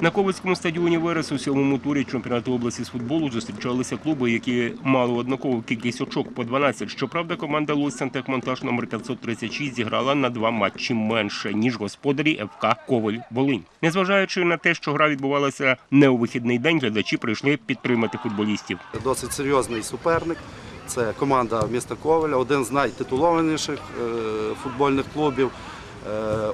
На Ковицькому стадіоні Верес у сьомому турі чемпіонату області з футболу зустрічалися клуби, які мали однакову кількість очок по 12. Щоправда, команда Луць Сантехмонтаж номер 536 зіграла на два матчі менше ніж господарі ФК Коваль Волинь. Незважаючи на те, що гра відбувалася не у вихідний день, глядачі прийшли підтримати футболістів. Досить серйозний суперник. Це команда міста Коваля, один з найтитулованіших е, футбольних клубів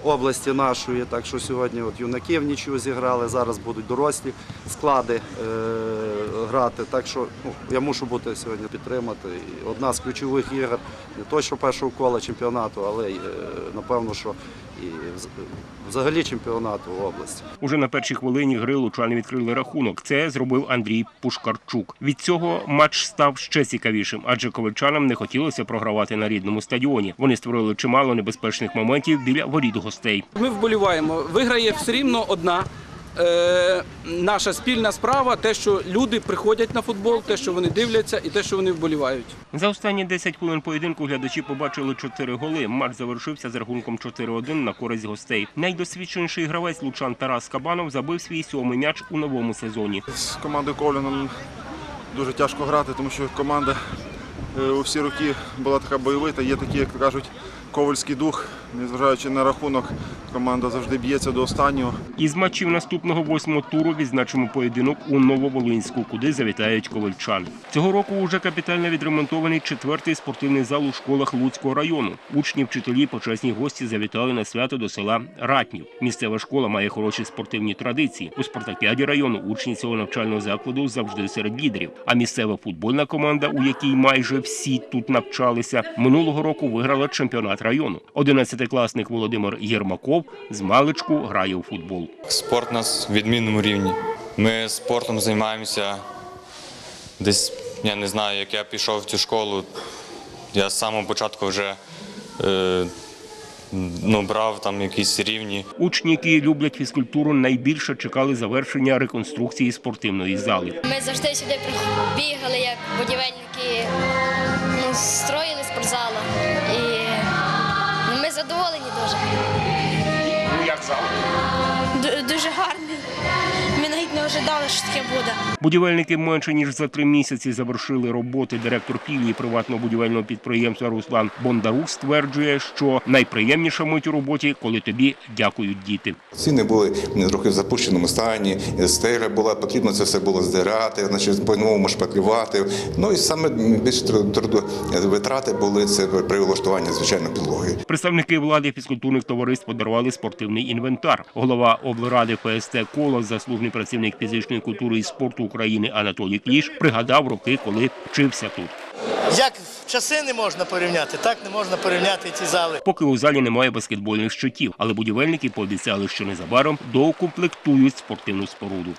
області нашої. Так що сьогодні от юнаки в нічю зіграли, зараз будуть дорослі склади е, грати. Так що ну, я мушу бути сьогодні підтримати. І одна з ключових ігор не то, що першого кола чемпіонату, але е, напевно, що і взагалі чемпіонату області. Уже на першій хвилині гри лучани відкрили рахунок. Це зробив Андрій Пушкарчук. Від цього матч став ще цікавішим, адже ковальчанам не хотілося програвати на рідному стадіоні. Вони створили чимало небезпечних моментів біля воріт гостей. Ми вболіваємо. Виграє все рівно одна. Е, наша спільна справа, те, що люди приходять на футбол, те, що вони дивляться, і те, що вони вболівають. За останні 10 хвилин поєдинку глядачі побачили 4 голи. Матч завершився з рахунком 4-1 на користь гостей. Найдосвідченіший гравець лучан Тарас Кабанов забив свій сьомий м'яч у новому сезоні. З командою Ковля нам дуже тяжко грати, тому що команда е, у всі роки була така бойовита, є такий, як кажуть, ковальський дух. Незважаючи на рахунок, команда завжди б'ється до останнього. Із матчів наступного восьмого туру відзначимо поєдинок у Нововолинську, куди завітають ковальчан. Цього року уже капітально відремонтований четвертий спортивний зал у школах Луцького району. Учні, вчителі, почесні гості завітали на свято до села Ратнів. Місцева школа має хороші спортивні традиції. У спартакіаді району учні цього навчального закладу завжди серед лідерів. А місцева футбольна команда, у якій майже всі тут навчалися, минулого року виграла чемпіонат району. Одинадцятикласник Володимир Єрмаков з маличку грає у футбол. Спорт у нас в відмінному рівні. Ми спортом займаємося десь, я не знаю, як я пішов в цю школу, я з самого початку вже е, ну, брав там якісь рівні. Учні, які люблять фізкультуру, найбільше чекали завершення реконструкції спортивної зали. Ми завжди сюди бігали, як будівельники ну, строїли дуже гарний. Навіть не ожидали, що таке буде. Будівельники менше ніж за три місяці завершили роботи. Директор філії приватного будівельного підприємства Руслан Бондарук стверджує, що найприємніша мить у роботі, коли тобі дякують діти. Ціни були трохи в запущеному стані, стеля була, потрібно це все було здирати, значить, по-новому шпаклювати. Ну і саме більш витрати були це при влаштуванні звичайно підлоги. Представники влади фізкультурних товариств подарували спортивний інвентар. Голова облради ФСТ Коло, заслужений працівник фізичної культури і спорту України Анатолій Кліш, пригадав роки, коли вчився тут. Як часи не можна порівняти, так не можна порівняти ці зали. Поки у залі немає баскетбольних щитів, але будівельники пообіцяли, що незабаром доукомплектують спортивну споруду.